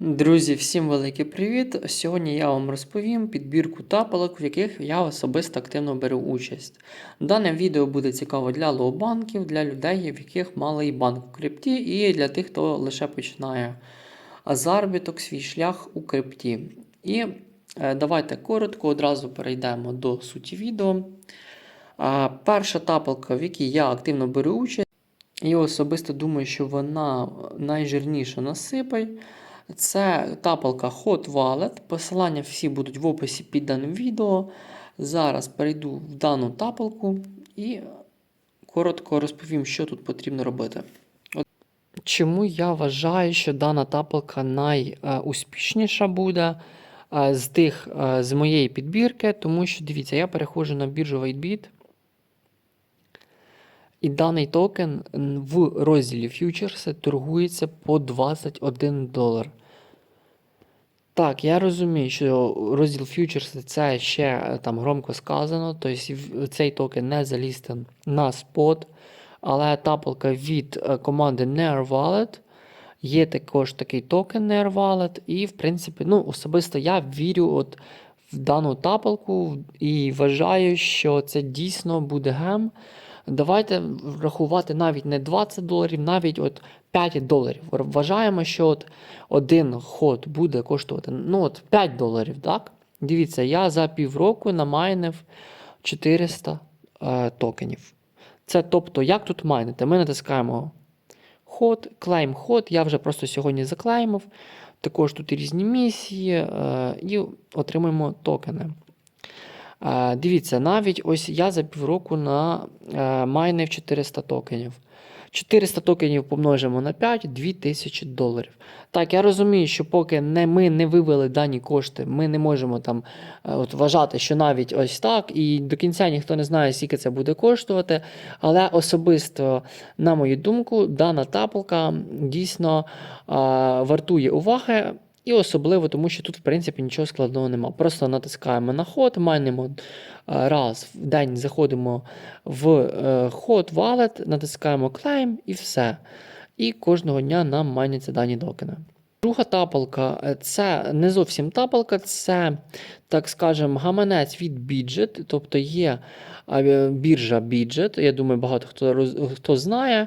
Друзі, всім великий привіт! Сьогодні я вам розповім підбірку тапалок, в яких я особисто активно беру участь. Дане відео буде цікаво для лоу-банків, для людей, в яких малий банк в крипті, і для тих, хто лише починає заробіток, свій шлях у крипті. І е, давайте коротко одразу перейдемо до суті відео. Перша тапалка, в якій я активно беру участь, і особисто думаю, що вона найжирніша на сипай. Це тапалка Hot Wallet. Посилання всі будуть в описі під даним відео. Зараз перейду в дану тапалку і коротко розповім, що тут потрібно робити. Чому я вважаю, що дана тапалка найуспішніша буде е, з тих е, з моєї підбірки, тому що дивіться, я переходжу на біржу WhiteBit. І даний токен в розділі фьючерси торгується по 21 долар. Так, я розумію, що розділ фьючерси це ще е, там громко сказано, тобто цей токен не залістен на спот, але тапалка від е, команди Wallet. Є також такий токен Wallet, і в принципі, ну, особисто я вірю от в дану тапалку і вважаю, що це дійсно буде гем. Давайте рахувати навіть не 20 доларів, навіть от 5 доларів. Вважаємо, що от один ход буде коштувати ну от 5 доларів. так? Дивіться, я за півроку намайнив 400 е, токенів. Це тобто, як тут майнити? Ми натискаємо ход, клейм ход. Я вже просто сьогодні заклеймив. Також тут різні місії, е, і отримуємо токени. Дивіться, навіть ось я за півроку на е, майнив 400 токенів. 400 токенів помножимо на 5 2000 доларів. Так, я розумію, що поки не, ми не вивели дані кошти, ми не можемо там е, от, вважати, що навіть ось так, і до кінця ніхто не знає, скільки це буде коштувати. Але особисто, на мою думку, дана тапалка дійсно е, вартує уваги. І особливо, тому що тут, в принципі, нічого складного нема. Просто натискаємо на ход, майнимо е, раз в день, заходимо в е, ход wallet, натискаємо claim і все. І кожного дня нам майняться дані токени. Друга тапалка е, це не зовсім тапалка, це, так скажемо, гаманець від Bidget, тобто є біржа Bidget, я думаю, багато хто, хто знає,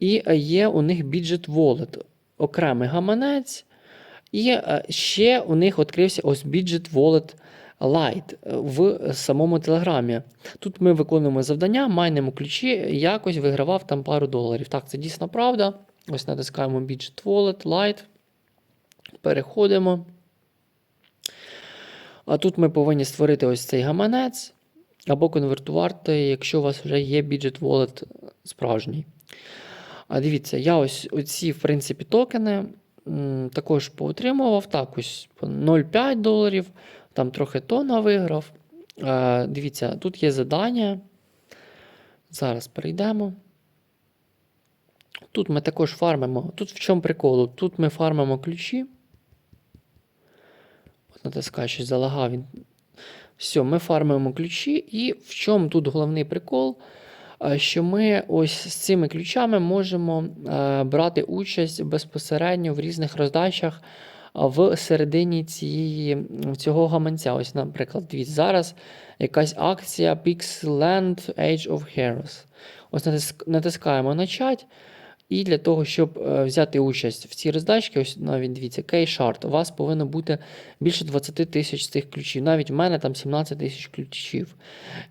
і є у них Bidget Wallet, окремий гаманець. І е, ще у них відкрився ось Bidget Wallet Lite е, в самому Телеграмі. Тут ми виконуємо завдання, майнимо ключі, якось вигравав там пару доларів. Так, це дійсно правда. Ось натискаємо Bidget Wallet Lite. Переходимо. А тут ми повинні створити ось цей гаманець або конвертувати, якщо у вас вже є Bidget Wallet справжній. А дивіться, я ось оці, в принципі, токени також поотримував. Так, ось 0,5 доларів, там трохи тона виграв. Е, дивіться, тут є задання. Зараз перейдемо. Тут ми також фармимо. Тут в чому прикол? Тут ми фармимо ключі. От натискаю, щось залагав він. Все, ми фармимо ключі, і в чому тут головний прикол? Е, Що ми ось з цими ключами можемо е, брати участь безпосередньо в різних роздачах а, в середині цієї, цього гаманця. Ось, наприклад, дивіться, зараз якась акція Pixeland Age of Heroes. Ось натиск- натискаємо начать. І для того, щоб е, взяти участь в цій роздачці, ось навіть дивіться, K-Shard, у вас повинно бути більше 20 тисяч цих ключів. Навіть в мене там 17 тисяч ключів.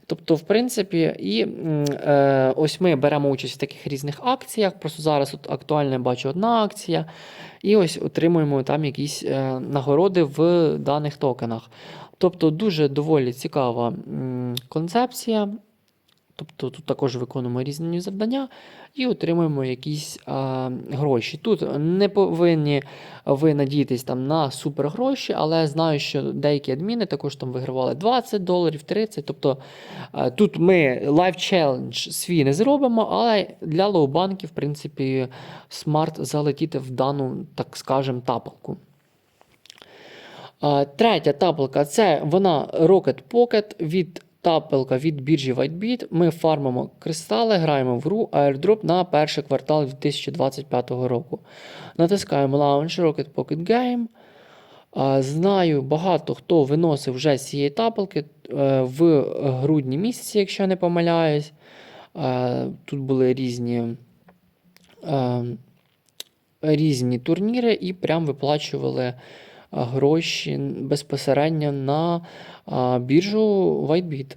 Тобто, в принципі, і е, ось ми беремо участь в таких різних акціях. Просто зараз от актуально я бачу одна акція, і ось отримуємо там якісь е, нагороди в даних токенах. Тобто, дуже доволі цікава м, концепція. Тобто тут також виконуємо різні завдання і отримуємо якісь а, гроші. Тут не повинні ви надіятись там на супергроші, але знаю, що деякі адміни також там вигравали 20 доларів, 30. Тобто а, тут ми лайф челендж свій не зробимо, але для лоу-банків, в принципі, смарт залетіти в дану, так скажемо, тапалку. Третя таблика це вона Rocket Pocket від тапелка від біржі WhiteBit. Ми фармимо кристали, граємо в гру airdrop на перший квартал 2025 року. Натискаємо Launch Rocket Pocket Game. Знаю, багато хто виносив вже з цієї тапелки е, в грудні місяці, якщо я не помиляюсь. Тут були різні, е, різні турніри і прям виплачували гроші безпосередньо на біржу WhiteBit.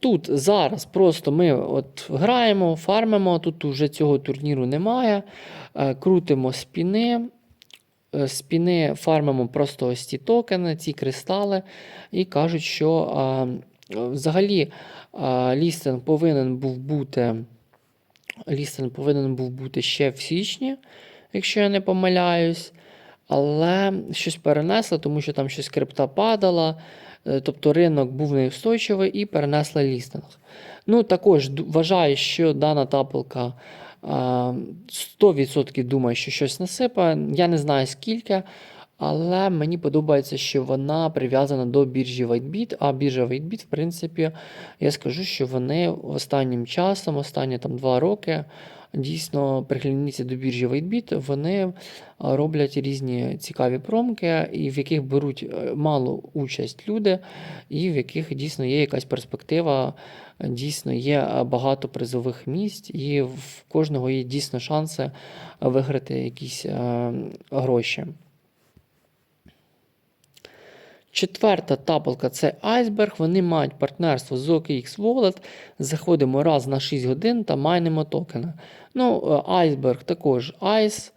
Тут зараз просто ми от граємо, фармимо, тут вже цього турніру немає. Крутимо спіни. Е, Спіни фармимо просто ось ці токени, ці кристали, і кажуть, що а, взагалі а, лістинг повинен був бути. Лістинг повинен був бути ще в січні, якщо я не помиляюсь. Але щось перенесли, тому що там щось крипта падала. е, Тобто ринок був неустойчивий і перенесли лістинг. Ну, також вважаю, що дана тапелка а, 100% думає, що щось насипає. Я не знаю скільки, але мені подобається, що вона прив'язана до біржі WhiteBit, а біржа WhiteBit, в принципі, я скажу, що вони останнім часом, останні там два роки, дійсно пригляніться до біржі WhiteBit, вони роблять різні цікаві промки, і в яких беруть е, мало участь люди, і в яких дійсно є якась перспектива, е, дійсно є е, багато призових місць, і в кожного є дійсно шанси виграти якісь е, гроші. Четверта тапалка це Iceberg. Вони мають партнерство з OKX Wallet. Заходимо раз на 6 годин та майнимо токена. Ну, е, Iceberg також ICE.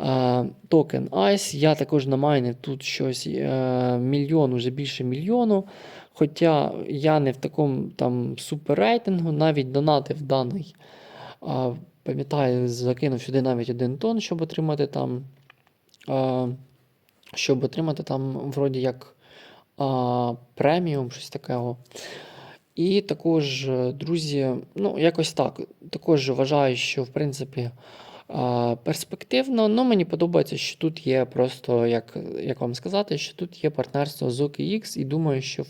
е, Токен ICE. Я також намайнив тут щось е, мільйон, уже більше мільйону. Хоча я не в такому там суперрейтингу, навіть донатив даний. е, Пам'ятаю, закинув сюди навіть один тон, щоб отримати там. Щоб отримати там, вроді як а, преміум, щось такого. І також, е, друзі, ну, якось так. Також вважаю, що в принципі перспективно. Ну, мені подобається, що тут є просто, як, як вам сказати, що тут є партнерство з OKX, і думаю, що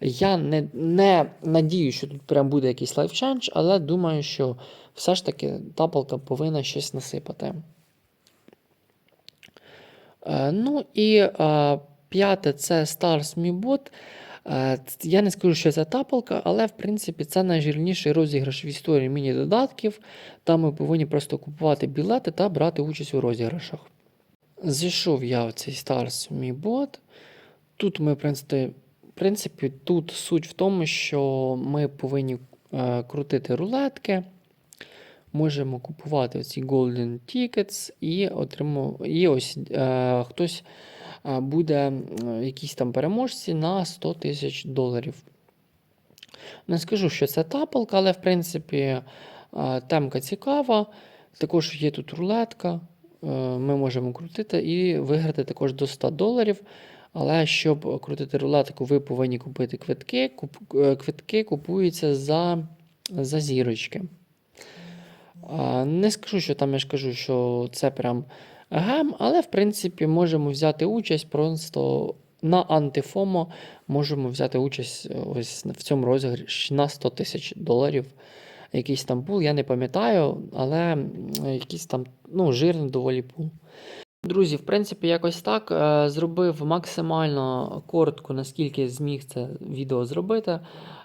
я не, не надію, що тут прям буде якийсь лайфчендж, але думаю, що все ж таки тапалка повинна щось насипати. Е, Ну і е, п'яте це Stars Me Bot. Е, Я не скажу, що це тапалка, але в принципі це найжирніший розіграш в історії міні-додатків. Там ми повинні просто купувати білети та брати участь у розіграшах. Зайшов я в цей Stars Me Bot. Тут ми, в принципі, тут суть в тому, що ми повинні крутити рулетки. Можемо купувати ці Golden Tickets і отриму... і ось е, хтось е, буде якісь там переможці на 100 тисяч доларів. Не скажу, що це тапалка, але в принципі е, темка цікава. Також є тут рулетка. е, Ми можемо крутити і виграти також до 100 доларів. Але щоб крутити рулетку, ви повинні купити квитки. Квитки купуються за, за зірочки. Не скажу, що там я ж кажу, що це прям гем, але в принципі можемо взяти участь просто на антифомо можемо взяти участь е, ось в цьому розіграші на 100 тисяч доларів. Якийсь там пул, я не пам'ятаю, але якийсь там ну, жирний доволі пул. Друзі, в принципі, якось так. Е, Зробив максимально коротко, наскільки зміг це відео зробити.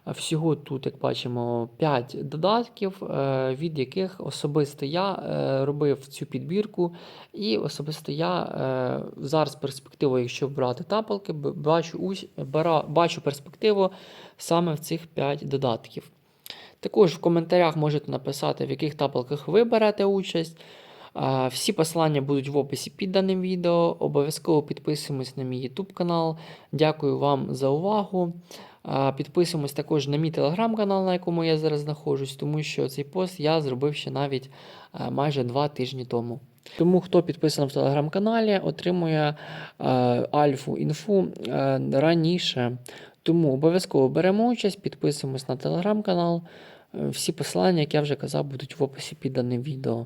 Всього тут, як бачимо, 5 додатків, е, від яких особисто я е, робив цю підбірку. І особисто я зараз перспективу, якщо брати тапалки, бачу, бачу перспективу саме в цих 5 додатків. Також в коментарях можете написати, в яких тапалках ви берете участь. Всі посилання будуть в описі під даним відео. Обов'язково підписуємось на мій YouTube канал. Дякую вам за увагу. Підписуємось також на мій телеграм-канал, на якому я зараз знаходжусь, тому що цей пост я зробив ще навіть майже два тижні тому. Тому хто підписаний в телеграм-каналі, отримує е, альфу інфу е, раніше. Тому обов'язково беремо участь, підписуємось на телеграм-канал. Е, Всі посилання, як я вже казав, будуть в описі під даним відео.